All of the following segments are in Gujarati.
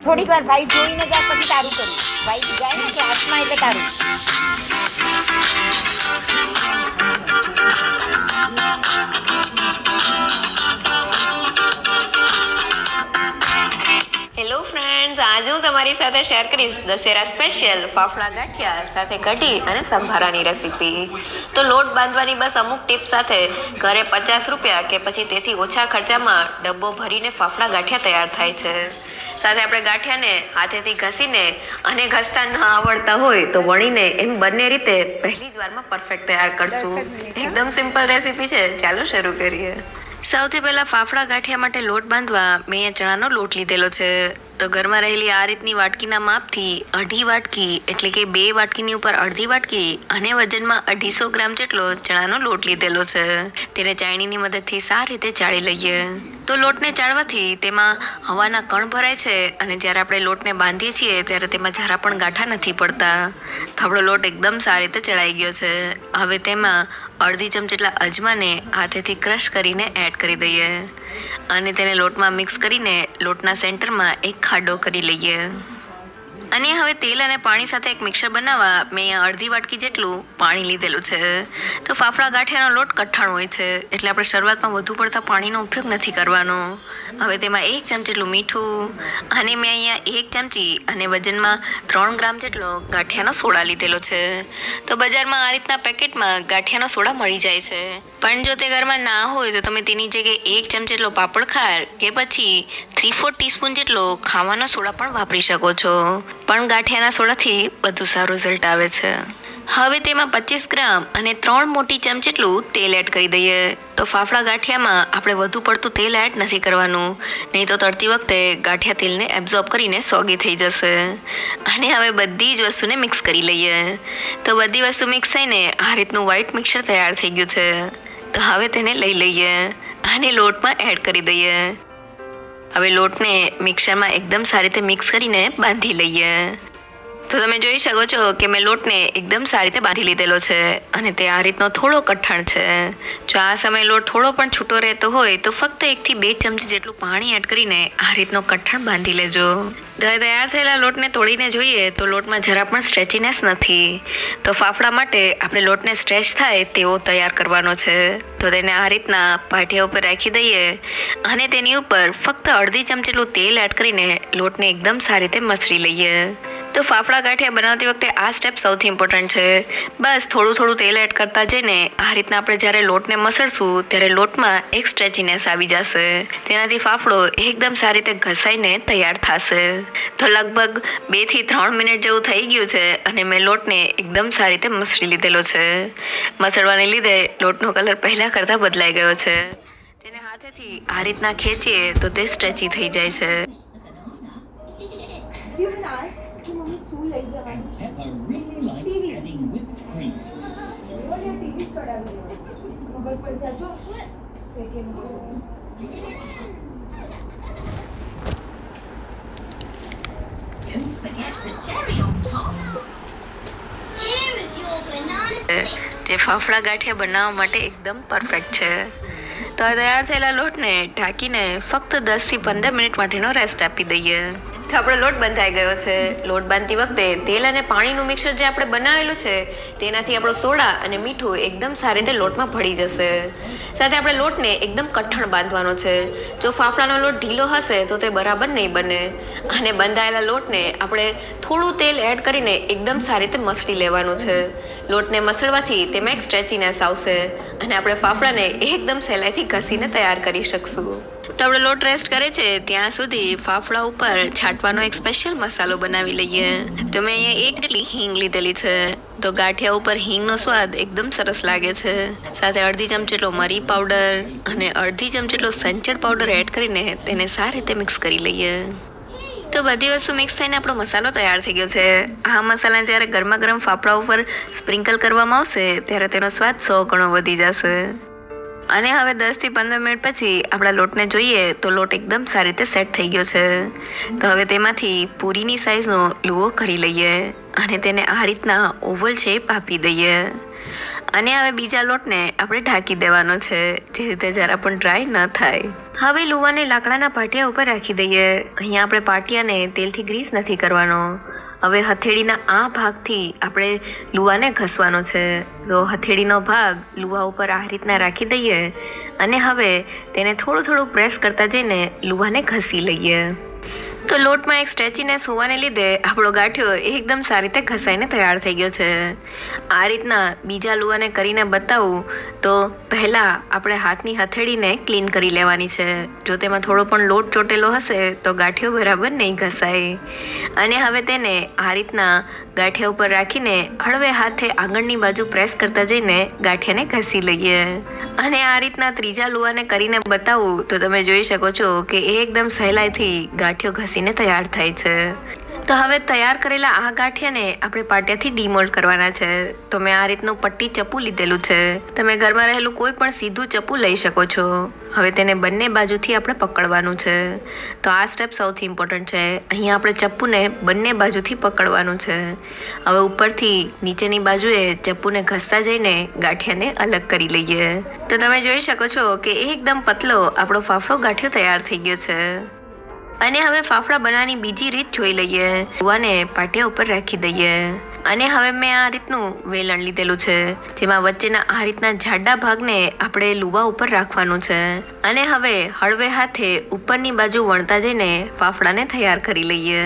થોડીક વાર ભાઈ જોઈને જાય પછી તારું કરું ભાઈ જાય ને ક્લાસમાં એટલે તારું. હેલો ફ્રેન્ડ્સ આજે હું તમારી સાથે શેર કરીશ દશેરા સ્પેશિયલ ફાફડા ગાંઠિયા સાથે કઢી અને સંભારાની રેસીપી તો લોટ બાંધવાની બસ અમુક ટીપ સાથે ઘરે પચાસ રૂપિયા કે પછી તેથી ઓછા ખર્ચામાં ડબ્બો ભરીને ફાફડા ગાંઠિયા તૈયાર થાય છે. સાથે આપણે ગાંઠિયાને હાથેથી ઘસીને અને ઘસતા ન આવડતા હોય તો વણીને એમ બંને રીતે પહેલી જ વારમાં પરફેક્ટ તૈયાર કરશું. એકદમ સિમ્પલ રેસીપી છે. ચાલો શરૂ કરીએ. સૌથી પહેલાં ફાફડા ગાંઠિયા માટે લોટ બાંધવા મેં ચણાનો લોટ લીધેલો છે. તો ઘરમાં રહેલી આ રીતની વાટકીના માપથી અઢી વાટકી, એટલે કે બે વાટકીની ઉપર અડધી વાટકી અને વજનમાં અઢીસો ગ્રામ જેટલો ચણાનો લોટ લીધેલો છે. તેને ચાયણીની મદદથી સારી રીતે ચાળી લઈએ. તો લોટને ચાળવાથી તેમાં હવાના કણ ભરાય છે અને જ્યારે આપણે લોટને બાંધીએ છીએ ત્યારે તેમાં જરા પણ ગાંઠા નથી પડતા. આપણો લોટ એકદમ સારી રીતે ચડાઈ ગયો છે. હવે તેમાં અડધી ચમચ જેટલા અજમાને હાથેથી ક્રશ કરીને એડ કરી દઈએ. અને તેને લોટમાં મિક્સ કરીને લોટના સેન્ટરમાં એક ખાડો કરી લઈએ. અને હવે તેલ અને પાણી સાથે એક મિક્સર બનાવવા મેં અહીંયા અડધી વાટકી જેટલું પાણી લીધેલું છે. તો ફાફડા ગાંઠિયાનો લોટ કઠણ હોય છે, એટલે આપણે શરૂઆતમાં વધુ પડતા પાણીનો ઉપયોગ નથી કરવાનો. હવે તેમાં એક ચમચી જેટલું મીઠું અને મેં અહીંયા એક ચમચી અને વજનમાં ત્રણ ગ્રામ જેટલો ગાંઠિયાનો સોડા લીધેલો છે. તો બજારમાં આ રીતના પેકેટમાં ગાંઠિયાનો સોડા મળી જાય છે. પણ જો તે ઘરમાં ના હોય તો તમે તેની જગ્યાએ એક ચમચી જેટલો પાપડ ખાર કે પછી થ્રી ફોર ટીસ્પૂન જેટલો ખાવાનો સોડા પણ વાપરી શકો છો. પણ ગાંઠિયાના સોડાથી બધું સારું રિઝલ્ટ આવે છે. હવે તેમાં પચીસ ગ્રામ અને ત્રણ મોટી ચમચ જેટલું તેલ એડ કરી દઈએ. તો ફાફડા ગાંઠિયામાં આપણે વધુ પડતું તેલ એડ નથી કરવાનું. નહીં તો તળતી વખતે ગાંઠિયા તેલને એબ્ઝોર્બ કરીને સોગી થઈ જશે. અને હવે બધી જ વસ્તુને મિક્સ કરી લઈએ. તો બધી વસ્તુ મિક્સ થઈને આ રીતનું વ્હાઈટ મિક્સર તૈયાર થઈ ગયું છે. તો હવે તેને લઈ લઈએ અને લોટમાં એડ કરી દઈએ. હવે લોટને મિક્સરમાં એકદમ સારી રીતે મિક્સ કરીને બાંધી લઈએ. તો તમે જોઈ શકો છો કે મેં લોટને એકદમ સારી રીતે બાંધી લીધેલો છે અને તે આ રીતનો થોડો કઠણ છે. જો આ સમયે લોટ થોડો પણ છૂટો રહેતો હોય તો ફક્ત એકથી બે ચમચી જેટલું પાણી એડ કરીને આ રીતનો કઠણ બાંધી લેજો. તૈયાર થયેલા લોટને તોડીને જોઈએ તો લોટમાં જરા પણ સ્ટ્રેચીનેસ નથી. તો ફાફડા માટે આપણે લોટને સ્ટ્રેચ થાય તેવો તૈયાર કરવાનો છે. તો તેને આ રીતના પાટિયા ઉપર રાખી દઈએ અને તેની ઉપર ફક્ત અડધી ચમચી જેટલું તેલ એડ કરીને લોટને એકદમ સારી રીતે મસળી લઈએ. તો ફાફડા ગાંઠિયા બનાવતી વખતે આ સ્ટેપ સૌથી ઇમ્પોર્ટન્ટ છે. બસ થોડું થોડું તેલ એડ કરતા જઈને આ રીતના આપણે જ્યારે લોટને મસળશું ત્યારે લોટમાં એક સ્ટ્રેચીનેસ આવી જશે. તેનાથી ફાફડો એકદમ સારી રીતે ઘસાઈને તૈયાર થશે. તો લગભગ બેથી ત્રણ મિનિટ જેવું થઈ ગયું છે અને મેં લોટને એકદમ સારી રીતે મસળી લીધેલો છે. મસળવાને લીધે લોટનો કલર પહેલાં કરતાં બદલાઈ ગયો છે. તેને હાથેથી આ રીતના ખેંચીએ તો તે સ્ટ્રેચી થઈ જાય છે. જે ફાફડા ગાંઠિયા બનાવવા માટે એકદમ પરફેક્ટ છે. તો તૈયાર થયેલા લોટને ઢાંકીને ફક્ત દસથી પંદર મિનિટ માટેનો રેસ્ટ આપી દઈએ. તો આપણો લોટ બંધાઈ ગયો છે. લોટ બાંધતી વખતે તેલ અને પાણીનું મિક્સર જે આપણે બનાવેલું છે, તેનાથી આપણો સોડા અને મીઠું એકદમ સારી રીતે લોટમાં ભળી જશે. સાથે આપણે લોટને એકદમ કઠણ બાંધવાનો છે. જો ફાફડાનો લોટ ઢીલો હશે તો તે બરાબર નહીં બને. અને બંધાયેલા લોટને આપણે થોડું તેલ એડ કરીને એકદમ સારી રીતે મસળી લેવાનું છે. લોટને મસળવાથી તેમાં એક સ્ટ્રેચીનેસ આવશે. અને આપણે ફાફડાને એકદમ સહેલાઈથી ઘસીને તૈયાર કરી શકશું. તો આપણે લોટ રેસ્ટ કરે છે. ત્યાં સુધી ફાફડા ઉપર છાંટવાનો એક સ્પેશિયલ મસાલો બનાવી લઈએ. તો મેં અહીંયા એક જેટલી હિંગ લીધેલી છે. તો ગાંઠિયા ઉપર હિંગનો સ્વાદ એકદમ સરસ લાગે છે. સાથે અડધી ચમચ જેટલો મરી પાવડર અને અડધી ચમચ જેટલો સંચળ પાવડર એડ કરીને તેને સારી રીતે મિક્સ કરી લઈએ. તો બધી વસ્તુ મિક્સ થઈને આપણો મસાલો તૈયાર થઈ ગયો છે. આ મસાલા જ્યારે ગરમા ગરમ ફાફડા ઉપર સ્પ્રિંકલ કરવામાં આવશે, ત્યારે તેનો સ્વાદ સો ગણો વધી જશે. અને હવે દસથી પંદર મિનિટ પછી આપણા લોટને જોઈએ તો લોટ એકદમ સારી રીતે સેટ થઈ ગયો છે. તો હવે તેમાંથી પૂરીની સાઈઝનો લુઓ કરી લઈએ અને તેને આ રીતના ઓવલ શેપ આપી દઈએ. અને હવે બીજા લોટને આપણે ઢાંકી દેવાનો છે, જે રીતે જરા પણ ડ્રાય ન થાય. હવે લુવાને લાકડાના પાટિયા ઉપર રાખી દઈએ. અહીંયા આપણે પાટિયાને તેલથી ગ્રીસ નથી કરવાનો. હવે હથેળીના આ ભાગથી આપણે લુવાને ઘસવાનો છે. તો હથેળીનો ભાગ લુવા ઉપર આ રીતના રાખી દઈએ અને હવે તેને થોડું થોડું પ્રેસ કરતા જઈને લુવાને ઘસી લઈએ. તો લોટમાં એક સ્ટ્રેચીનેસ હોવાને લીધે આપણો ગાંઠિયો એકદમ સારી રીતે ઘસાઈને તૈયાર થઈ ગયો છે. આ રીતના બીજા લુવાને કરીને બતાવું તો પહેલાં આપણે હાથની હથેળીને ક્લીન કરી લેવાની છે. જો તેમાં થોડો પણ લોટ ચોટેલો હશે તો ગાંઠિયો બરાબર નહીં ઘસાય. અને હવે તેને આ રીતના ગાંઠિયા ઉપર રાખીને હળવે હાથે આગળની બાજુ પ્રેસ કરતા જઈને ગાંઠિયાને ઘસી લઈએ. અને આ રીતના ત્રીજા લુવાને કરીને બતાવું તો તમે જોઈ શકો છો કે એકદમ સહેલાઈથી ગાંઠિયો ઘસીને તૈયાર થાય છે. તો હવે તૈયાર કરેલા આ ગાંઠિયાને આપણે પાટિયાથી ડીમોલ્ડ કરવાના છે. તો મેં આ રીતનું પટ્ટી ચપ્પુ લીધેલું છે. તમે ઘરમાં રહેલું કોઈ પણ સીધું ચપ્પુ લઈ શકો છો. હવે તેને બંને બાજુથી આપણે પકડવાનું છે. તો આ સ્ટેપ સૌથી ઇમ્પોર્ટન્ટ છે. અહીંયા આપણે ચપ્પુને બંને બાજુથી પકડવાનું છે. હવે ઉપરથી નીચેની બાજુએ ચપ્પુને ઘસતા જઈને ગાંઠિયાને અલગ કરી લઈએ. તો તમે જોઈ શકો છો કે એકદમ પતલો આપણો ફાફડો ગાંઠિયો તૈયાર થઈ ગયો છે. અને હવે ફાફડા બનાવવાની બીજી રીત જોઈ લઈએ. લુવાને પાટિયા ઉપર રાખી દઈએ. અને હવે મેં આ રીતનું વેલણ લીધેલું છે, જેમાં વચ્ચેના આ રીતના જાડા ભાગને આપણે લુવા ઉપર રાખવાનું છે. અને હવે હળવે હાથે ઉપરની બાજુ વણતા જઈને ફાફડાને તૈયાર કરી લઈએ.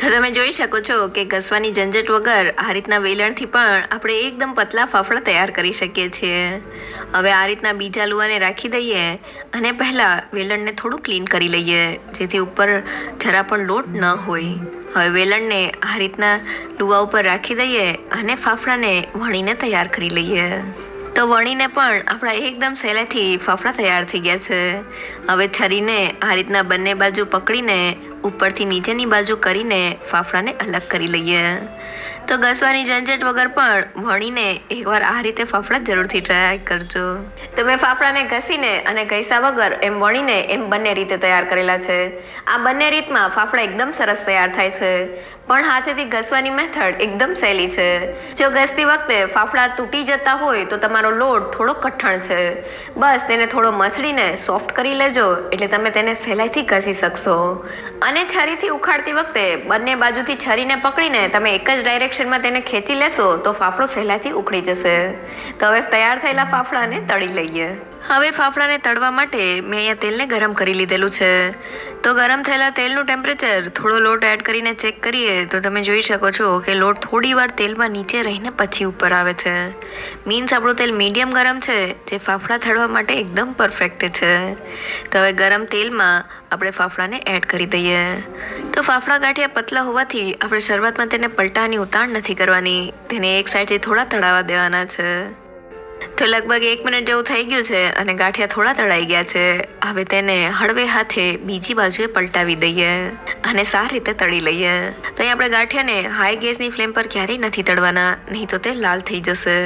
તો તમે જોઈ શકો છો કે ઘસવાની ઝંઝટ વગર આ રીતના વેલણથી પણ આપણે એકદમ પતલા ફાફડા તૈયાર કરી શકીએ છીએ. હવે આ રીતના બીજા લુવાને રાખી દઈએ અને પહેલાં વેલણને થોડું ક્લીન કરી લઈએ, જેથી ઉપર જરા પણ લોટ ન હોય. હવે વેલણને આ રીતના લુવા ઉપર રાખી દઈએ અને ફાફડાને વણીને તૈયાર કરી લઈએ. તો વણીને પણ આપણા એકદમ સહેલાથી ફાફડા તૈયાર થઈ ગયા છે. હવે છરીને આ રીતના બંને બાજુ પકડીને ઉપરથી નીચેની બાજુ કરીને ફાફડાને અલગ કરી લઈએ. તો ઘસવાની ઝંઝટ વગર પણ વણીને એકવાર આ રીતે ફાફડા જરૂરથી ટ્રાય કરજો. તો મેં ફાફડાને ઘસીને અને ઘસ્યા વગર એમ વણીને એમ બંને રીતે તૈયાર કરેલા છે. આ બંને રીતમાં ફાફડા એકદમ સરસ તૈયાર થાય છે. પણ હાથેથી ઘસવાની મેથડ એકદમ સહેલી છે. જો ઘસતી વખતે ફાફડા તૂટી જતા હોય તો તમારો લોટ થોડો કઠણ છે. બસ તેને થોડો મસળીને સોફ્ટ કરી લેજો એટલે તમે તેને સહેલાઈથી ઘસી શકશો. અને છરીથી ઉખાડતી વખતે બંને બાજુથી છરીને પકડીને તમે એક જ ડાયરેક્શનમાં તેને ખેંચી લેશો તો ફાફડો સહેલાથી ઉકળી જશે. તો હવે તૈયાર થયેલા ફાફડાને તળી લઈએ. હવે ફાફડાને તળવા માટે મેં અહીંયા તેલને ગરમ કરી લીધેલું છે. તો ગરમ થયેલા તેલનું ટેમ્પરેચર થોડો લોટ એડ કરીને ચેક કરીએ તો તમે જોઈ શકો છો કે લોટ થોડી વાર તેલમાં નીચે રહીને પછી ઉપર આવે છે. મીન્સ આપણું તેલ મીડિયમ ગરમ છે, જે ફાફડા તળવા માટે એકદમ પરફેક્ટ છે. તો હવે ગરમ તેલમાં આપણે ફાફડાને એડ કરી દઈએ. તો ફાફડા ગાંઠિયા પતલા હોવાથી આપણે શરૂઆતમાં તેને પલટાની ઉતાણ નથી કરવાની, તેને એક સાઈડથી થોડા તળાવવા દેવાના છે. તો લગભગ એક મિનિટ જેવું થઈ ગયું છે અને ગાંઠિયા થોડા તળાઈ ગયા છે. હવે તેને હળવે હાથે બીજી બાજુએ પલટાવી દઈએ અને સારી રીતે તળી લઈએ. તો અહીં આપણે ગાંઠિયાને હાઈ ગેસની ફ્લેમ પર ક્યારેય નથી તળવાના, નહીં તો તે લાલ થઈ જશે.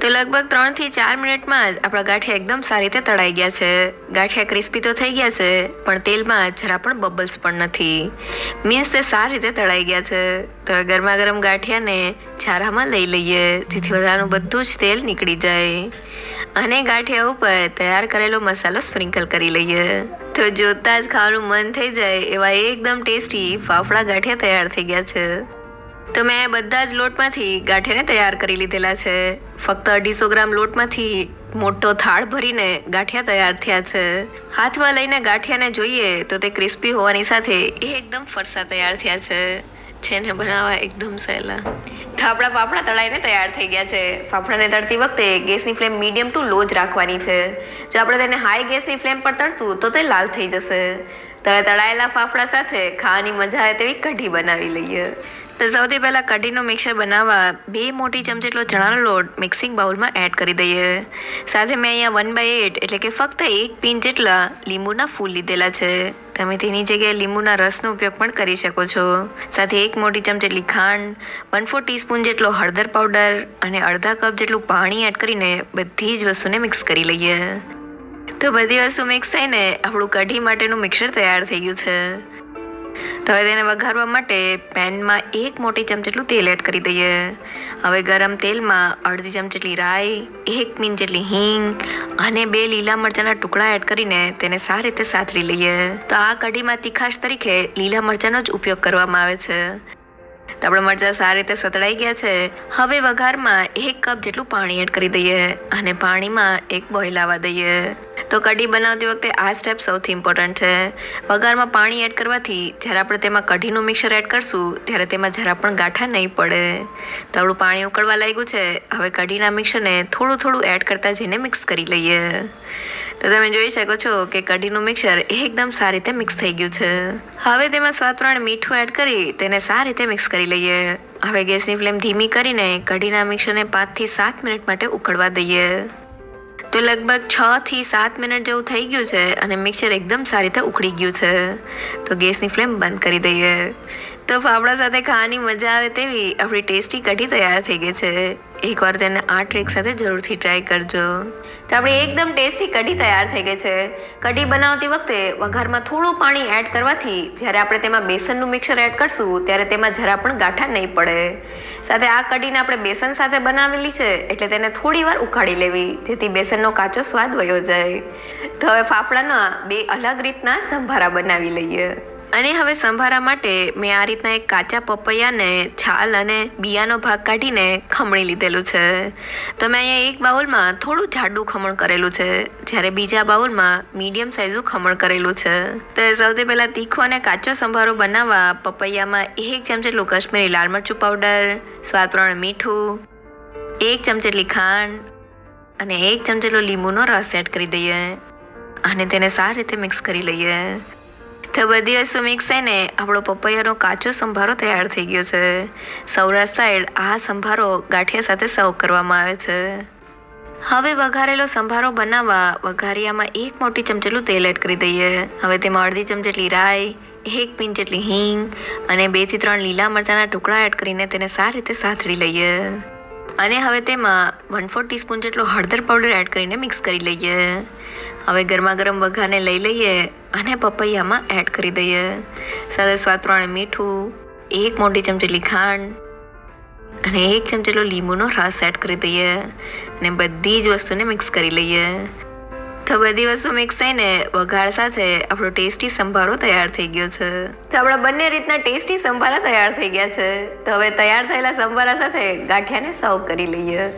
તો લગભગ ત્રણથી ચાર મિનિટમાં જ આપણા ગાંઠિયા એકદમ સારી રીતે તળાઈ ગયા છે. ગાંઠિયા ક્રિસ્પી તો થઈ ગયા છે, પણ તેલમાં જરા પણ બબલ્સ પણ નથી. મીન્સ તે સારી રીતે તળાઈ ગયા છે. તો ગરમા ગરમ ગાંઠિયાને છારામાં લઈ લઈએ, જેથી બધાનું બધું જ તેલ નીકળી જાય. અને ગાંઠિયા ઉપર તૈયાર કરેલો મસાલો સ્પ્રિંકલ કરી લઈએ. તો જોતા જ ખાવાનું મન થઈ જાય, એવા એકદમ ટેસ્ટી ફાફડા ગાંઠિયા તૈયાર થઈ ગયા છે. તો મેં બધા જ લોટમાંથી ગાંઠિયાને તૈયાર કરી લીધેલા છે. ફક્ત અઢીસો ગ્રામ લોટમાંથી મોટો થાળ ભરીને ગાંઠિયા તૈયાર થયા છે. હાથમાં લઈને ગાંઠિયાને જોઈએ તો તે ક્રિસ્પી હોવાની સાથે એ એકદમ ફરસા તૈયાર થયા છે. જેને બનાવવા એકદમ સહેલા. આપણા ફાફડા તળાઈને તૈયાર થઈ ગયા છે. ફાફડાને તળતી વખતે ગેસની ફ્લેમ મીડિયમ ટુ લો જ રાખવાની છે. જો આપણે તેને હાઈ ગેસની ફ્લેમ પર તળશું તો તે લાલ થઈ જશે. તો તળાયેલા ફાફડા સાથે ખાવાની મજા આવે તેવી કઢી બનાવી લઈએ. તો સૌથી પહેલાં કઢીનું મિક્સર બનાવવા બે મોટી ચમચી જેટલો ચણાનો લોટ મિક્સિંગ બાઉલમાં એડ કરી દઈએ. સાથે મેં અહીંયા વન બાય એટ એટલે કે ફક્ત એક પીન જેટલા લીંબુના ફૂલ લીધેલા છે. તમે તેની જગ્યાએ લીંબુના રસનો ઉપયોગ પણ કરી શકો છો. સાથે એક મોટી ચમચી જેટલી ખાંડ વન ફોર ટીસ્પૂન જેટલો હળદર પાવડર અને અડધા કપ જેટલું પાણી એડ કરીને બધી જ વસ્તુને મિક્સ કરી લઈએ. તો બધી વસ્તુ મિક્સ થઈને આપણું કઢી માટેનું મિક્સર તૈયાર થઈ ગયું છે. તો હવે તેને વઘારવા માટે પેનમાં એક મોટી ચમચી જેટલું તેલ એડ કરી દઈએ. હવે ગરમ તેલમાં અડધી ચમચી જેટલી રાઈ, એક મીન જેટલી હિંગ અને બે લીલા મરચાંના ટુકડા એડ કરીને તેને સારી રીતે સાતરી લઈએ. તો આ કઢીમાં તીખાશ તરીકે લીલા મરચાંનો જ ઉપયોગ કરવામાં આવે છે. તો આપણે મરચાં સારી રીતે સતળાઈ ગયા છે. હવે વઘારમાં એક કપ જેટલું પાણી એડ કરી દઈએ અને પાણીમાં એક બોઇલ આવવા દઈએ. તો કઢી બનાવતી વખતે આ સ્ટેપ સૌથી ઇમ્પોર્ટન્ટ છે. વઘારમાં પાણી એડ કરવાથી જ્યારે આપણે તેમાં કઢીનું મિક્સર એડ કરશું, ત્યારે તેમાં જરા પણ ગાંઠા નહીં પડે. થોડું પાણી ઉકળવા લાગ્યું છે. હવે કઢીના મિક્સરને થોડું થોડું એડ કરતા જઈને મિક્સ કરી લઈએ. તો તમે જોઈ શકો છો કે કઢીનું મિક્સર એકદમ સારી રીતે મિક્સ થઈ ગયું છે. હવે તેમાં સ્વાદ પ્રમાણે મીઠું એડ કરી તેને સારી રીતે મિક્સ કરી લઈએ. હવે ગેસની ફ્લેમ ધીમી કરીને કઢીના મિક્સરને પાંચથી સાત મિનિટ માટે ઉકળવા દઈએ. તો લગભગ છ થી સાત મિનિટ જેવું થઈ ગયું છે અને મિક્સર એકદમ સારી રીતે ઉકળી ગયું છે. તો ગેસની ફ્લેમ બંધ કરી દઈએ. તો ફાફડા સાથે ખાવાની મજા આવે તેવી આપણી ટેસ્ટી કઢી તૈયાર થઈ ગઈ છે. એકવાર તેને આ ટ્રીક સાથે જરૂરથી ટ્રાય કરજો. તો આપણી એકદમ ટેસ્ટી કઢી તૈયાર થઈ ગઈ છે. કઢી બનાવતી વખતે વઘારમાં થોડું પાણી એડ કરવાથી જ્યારે આપણે તેમાં બેસનનું મિક્સર એડ કરશું, ત્યારે તેમાં જરા પણ ગાંઠા નહીં પડે. સાથે આ કઢીને આપણે બેસન સાથે બનાવેલી છે, એટલે તેને થોડી વાર ઉકાળી લેવી, જેથી બેસનનો કાચો સ્વાદ વયો જાય. તો હવે ફાફડાના બે અલગ રીતના સંભારા બનાવી લઈએ. અને હવે સંભારા માટે મેં આ રીતના એક કાચા પપૈયાને છાલ અને બિયાનો ભાગ કાઢીને ખમણી લીધેલું છે. તો મેં અહીંયા એક બાઉલમાં થોડું જાડું ખમણ કરેલું છે, જ્યારે બીજા બાઉલમાં મીડિયમ સાઇઝનું ખમણ કરેલું છે. તો સૌથી પહેલાં તીખો અને કાચો સંભારો બનાવવા પપૈયામાં એક ચમચી જેટલું કાશ્મીરી લાલ મરચું પાવડર સ્વાદ પ્રમાણે મીઠું, એક ચમચી જેટલી ખાંડ અને એક ચમચી જેટલો લીંબુનો રસ એડ કરી દઈએ અને તેને સારી રીતે મિક્સ કરી લઈએ. તો બધી વસ્તુ મિક્સ થઈને આપણો પપૈયાનો કાચો સંભારો તૈયાર થઈ ગયો છે. સૌરાષ્ટ્ર સાઈડ આ સંભારો ગાંઠિયા સાથે સર્વ કરવામાં આવે છે. હવે વઘારેલો સંભારો બનાવવા વઘારિયામાં એક મોટી ચમચેલું તેલ એડ કરી દઈએ. હવે તેમાં અડધી ચમચેટલી રાઈ, એક પિંચ જેટલી હિંગ અને બેથી ત્રણ લીલા મરચાંના ટુકડા એડ કરીને તેને સારી રીતે સાથળી લઈએ. અને હવે તેમાં વન ફોર ટીસ્પૂન જેટલો હળદર પાવડર એડ કરીને મિક્સ કરી લઈએ. હવે ગરમા ગરમ વઘારને લઈ લઈએ. અને પપૈયામાં એડ કરી દઈએ. સાથે સ્વાદ પ્રમાણે મીઠું, એક મોટી ચમચેલી ખાંડ અને એક ચમચેલો લીંબુનો રસ એડ કરી દઈએ અને બધી જ વસ્તુને મિક્સ કરી લઈએ. તો બધી વસ્તુ મિક્સ થઈને વઘાર સાથે આપણો ટેસ્ટી સંભારો તૈયાર થઈ ગયો છે. તો આપણા બંને રીતના ટેસ્ટી સંભારા તૈયાર થઈ ગયા છે. તો હવે તૈયાર થયેલા સંભારા સાથે ગાંઠિયાને સર્વ કરી લઈએ.